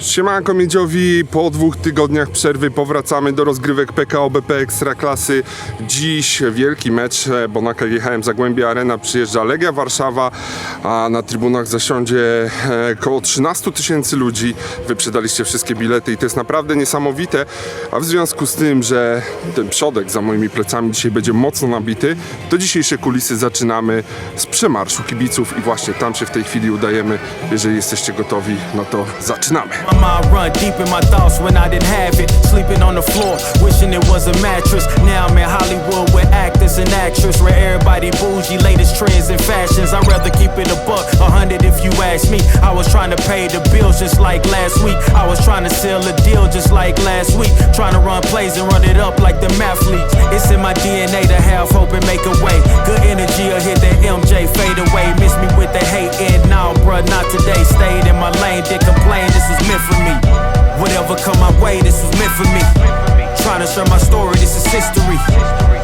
Siemanko Miedziowi, po dwóch tygodniach przerwy powracamy do rozgrywek PKO BP Ekstraklasy. Dziś wielki mecz, e, bo na KGHM Zagłębia Arena przyjeżdża Legia Warszawa, a na trybunach zasiądzie e, około 13 tysięcy ludzi. Wyprzedaliście wszystkie bilety i to jest naprawdę niesamowite, a w związku z tym, że ten przodek za moimi plecami dzisiaj będzie mocno nabity, to dzisiejsze kulisy zaczynamy z przemarszu kibiców i właśnie tam się w tej chwili udajemy. Jeżeli jesteście gotowi, no to zaczynamy. My mind run deep in my thoughts when I didn't have it. Sleeping on the floor, wishing it was a mattress. Now I'm in Hollywood with actors and actresses. Where everybody bougie, latest trends and fashions. I'd rather keep it a buck, a hundred if you ask me. I was trying to pay the bills just like last week. I was trying to seal a deal just like last week. Trying to run plays and run it up like the mathletes. It's in my DNA to have hope and make a way. Good energy will hit that MJ fade away. Miss me with the hate and now, bruh, not today. Stayed in my lane, did complain. This was meant for me. Whatever come my way, this was meant for me. Trying to share my story, this is history.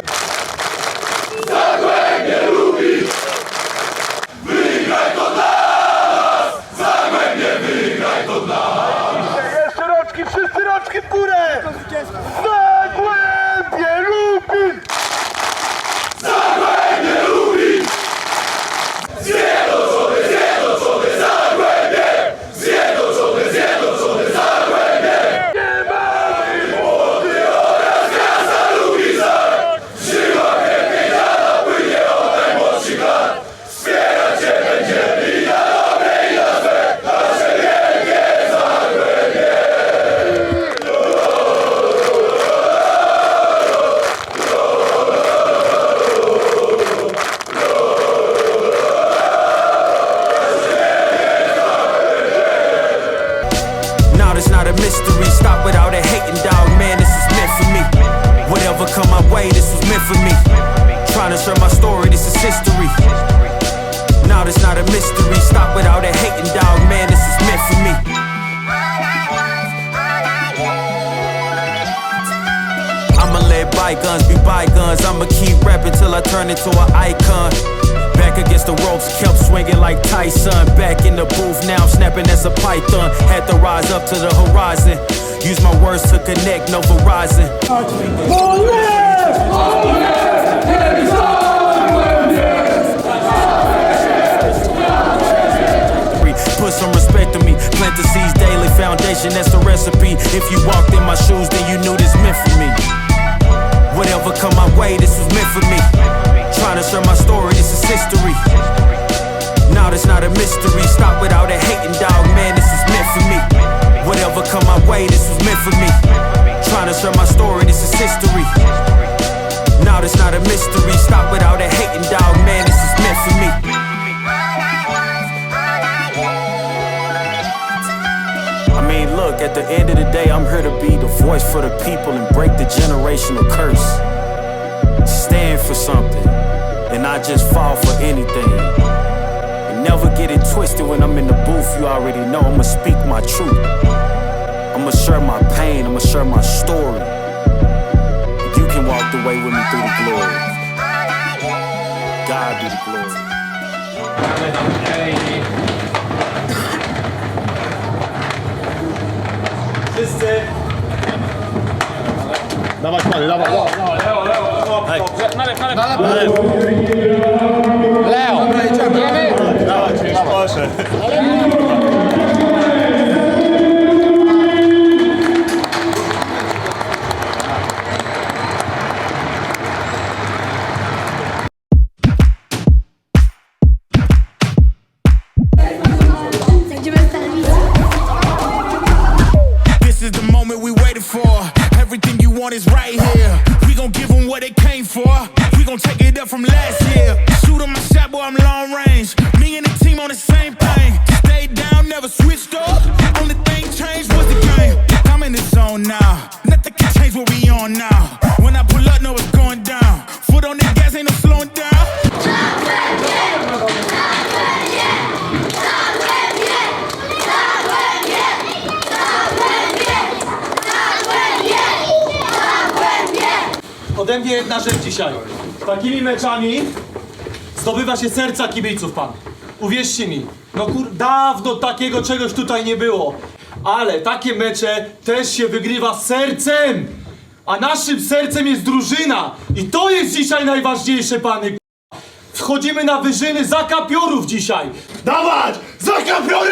Bygones be bygones. I'ma keep rapping till I turn into an icon. Back against the ropes, kept swinging like Tyson. Back in the booth, now snapping as a python. Had to rise up to the horizon. Use my words to connect, no Verizon. Put some respect on me. Plant the seeds daily. Foundation, that's the recipe. If you walked in my shoes, then you knew this meant for me. Way, this was meant for me. Trying to share my story, this is history. Now it's not a mystery. Stop without a hating dog, man. This is meant for me. Whatever come my way, this was meant for me. Trying to share my story, this is history. Now it's not a mystery. Stop without a hating dog, man. This is meant for me. I mean, look, at the end of the day, I'm here to be the voice for the people and break the generational curse. Stand for something and not just fall for anything. And never get it twisted when I'm in the booth, you already know I'ma speak my truth. I'ma share my pain, I'ma share my story. You can walk the way with me through the glory. God be the glory. Wszyscy! Dawać pany, dawaj. Leo! Dobra, idziemy. Dawaj, proszę. Będziemy Ode mnie jedna rzecz dzisiaj. Takimi meczami zdobywa się serca kibiców, pan. Uwierzcie mi, no kur... dawno takiego czegoś tutaj nie było. ale takie mecze też się wygrywa sercem. A naszym sercem jest drużyna. I to jest dzisiaj najważniejsze, pany. k***a. Wchodzimy na wyżyny zakapiorów dzisiaj. Dawać! Zakapiory!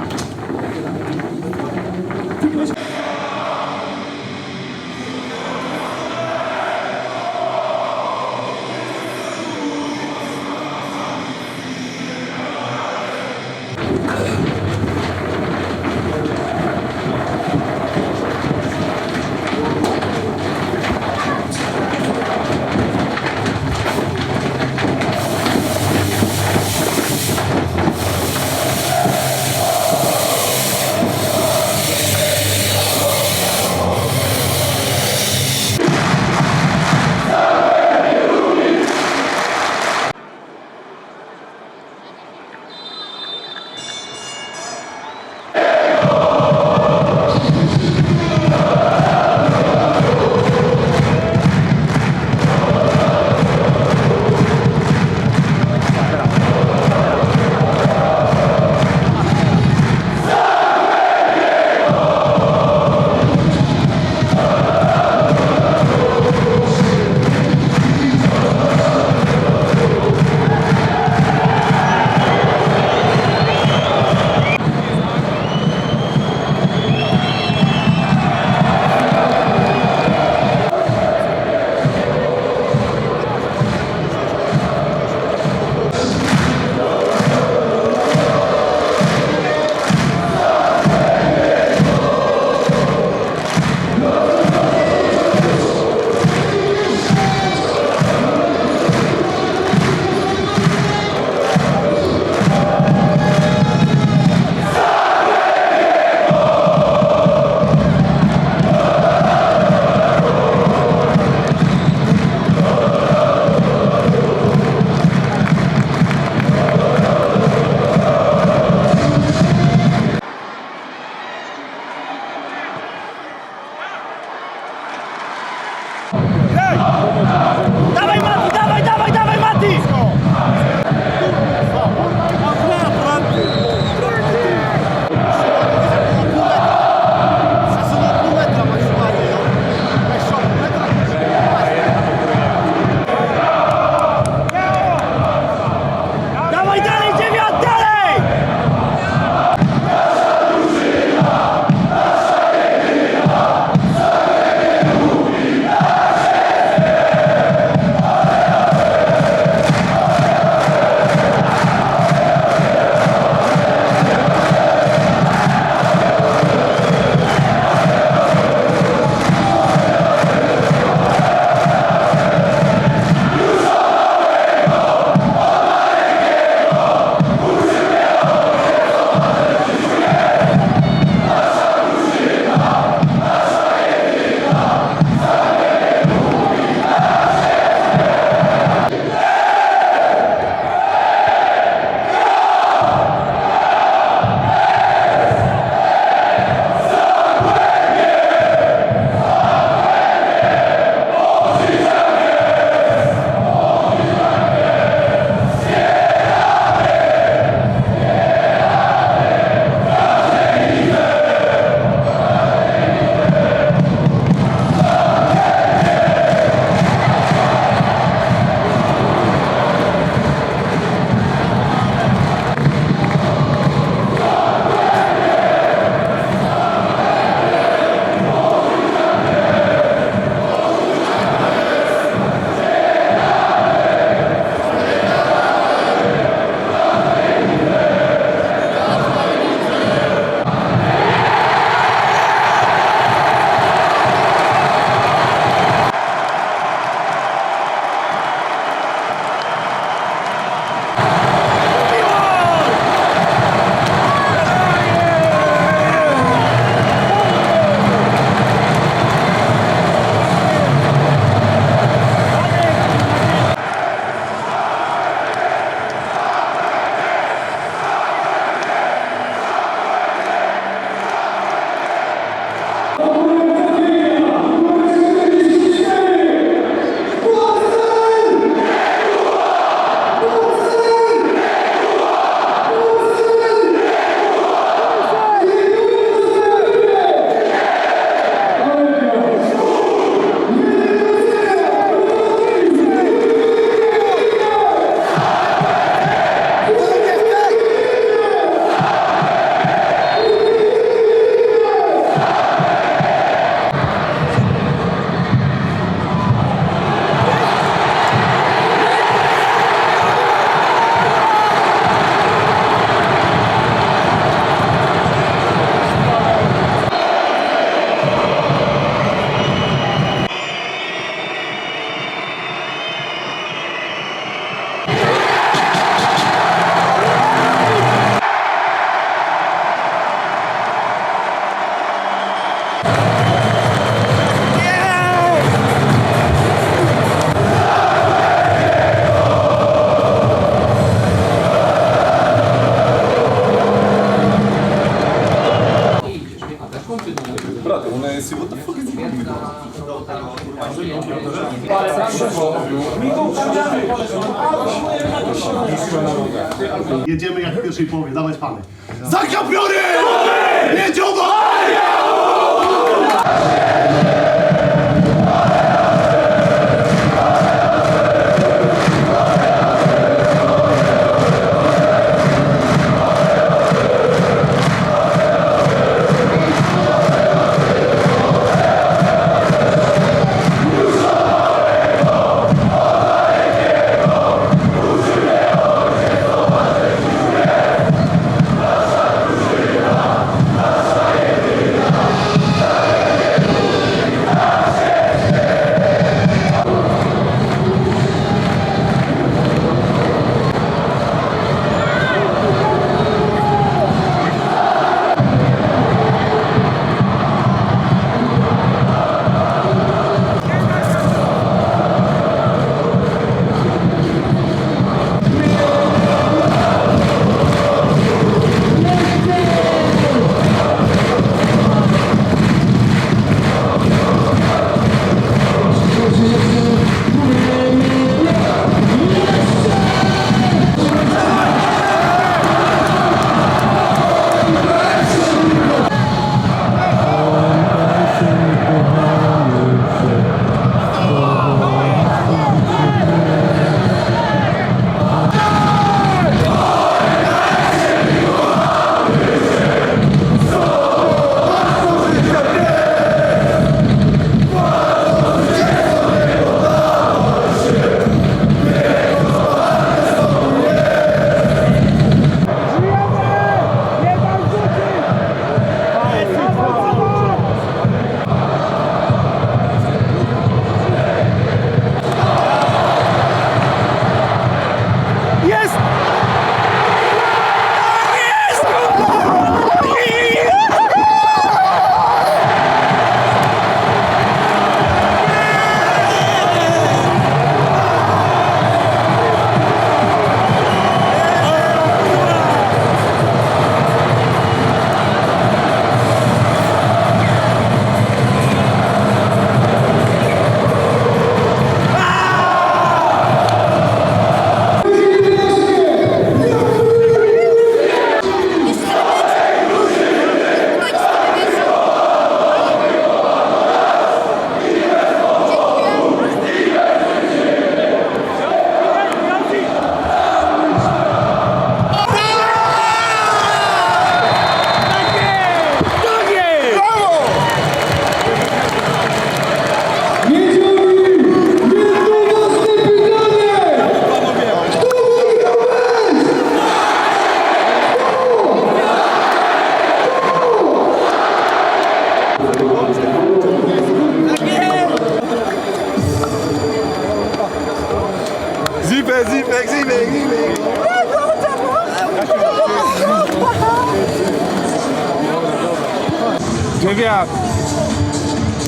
Jedziemy jak w pierwszej połowie, dawać pany. Zakapiory! Miedziowa!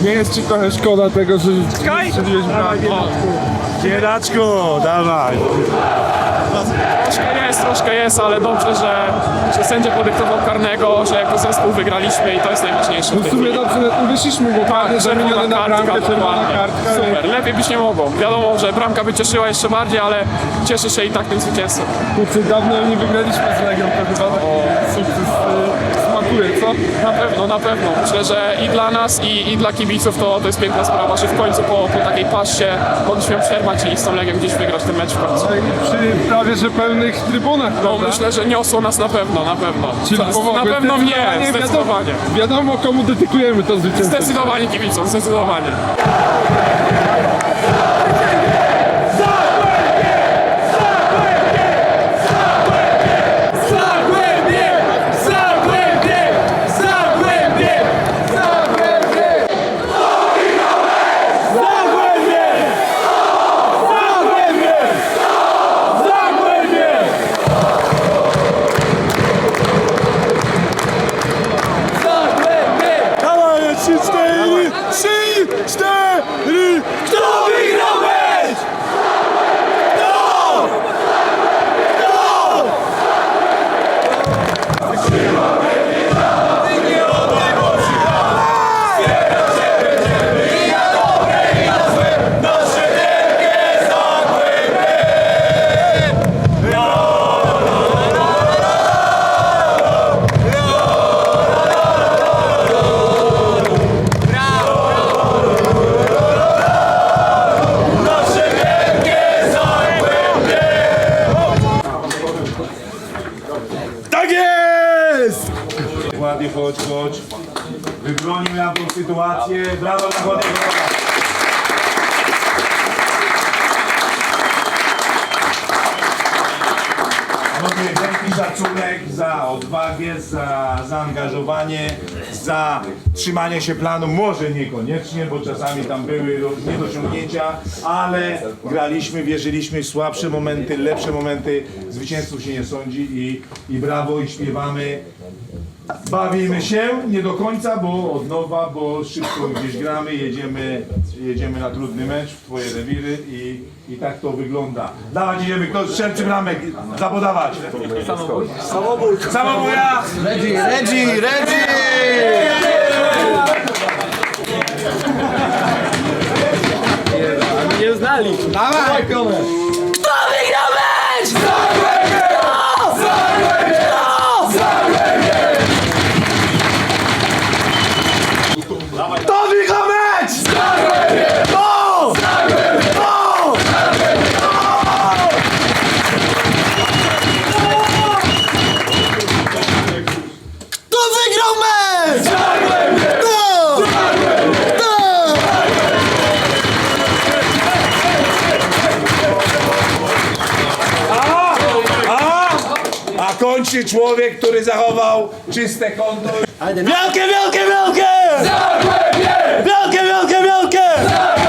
Nie jest ci trochę szkoda tego, że strzeliłeś bramkę? Biedaczku, dawaj. Troszkę jest, troszkę jest, ale dobrze, że, że sędzia podyktował karnego, że jako zespół wygraliśmy i to jest najważniejsze. No w tej sumie chwili. dobrze, uwyszliśmy, bo karny zamieniony na bramkę, czerwona kartka. Super, lepiej być nie mogło. Wiadomo, że bramka by cieszyła jeszcze bardziej, ale cieszę się i tak tym zwycięstwem. Kurczę, dawno nie wygraliśmy z Legią, to chyba taki sukces y, co? Na pewno, na pewno. Myślę, że i dla nas, i, i dla kibiców to, to jest piękna sprawa, że w końcu po, po takiej paście mogliśmy przerwać i z tą Legią gdzieś wygrać ten mecz w końcu. No przy prawie, że pełnych trybunach, No prawda? myślę, że niosło nas na pewno, na pewno. Czyli Co-. Na pewno mnie, Zdecydowanie zdecydowanie. Wiadomo, wiadomo komu dedykujemy to zwycięstwo. Zdecydowanie kibicom, zdecydowanie. Chodź, chodź. Wybronił nam tą sytuację. Brawo dla Chłodego. Panowie, wielki szacunek za odwagę, za zaangażowanie, za trzymanie się planu. Może niekoniecznie, bo czasami tam były niedociągnięcia, ale graliśmy, wierzyliśmy w słabsze momenty, lepsze momenty. Zwycięzców się nie sądzi i, i brawo i śpiewamy. Bawimy się, nie do końca, bo od nowa, bo szybko gdzieś gramy, jedziemy, jedziemy na trudny mecz w twoje rewiry i, i tak to wygląda. Dawać idziemy, kto strzelczy bramek, zapodawać. Samobój. Samobój. Samobuja! Reggie, Reggie, Reggie! Tá ali. Tá, vai, câmera. Człowiek, który zachował czyste konto. Wielkie, wielkie, wielkie! Wielkie, wielkie, wielkie!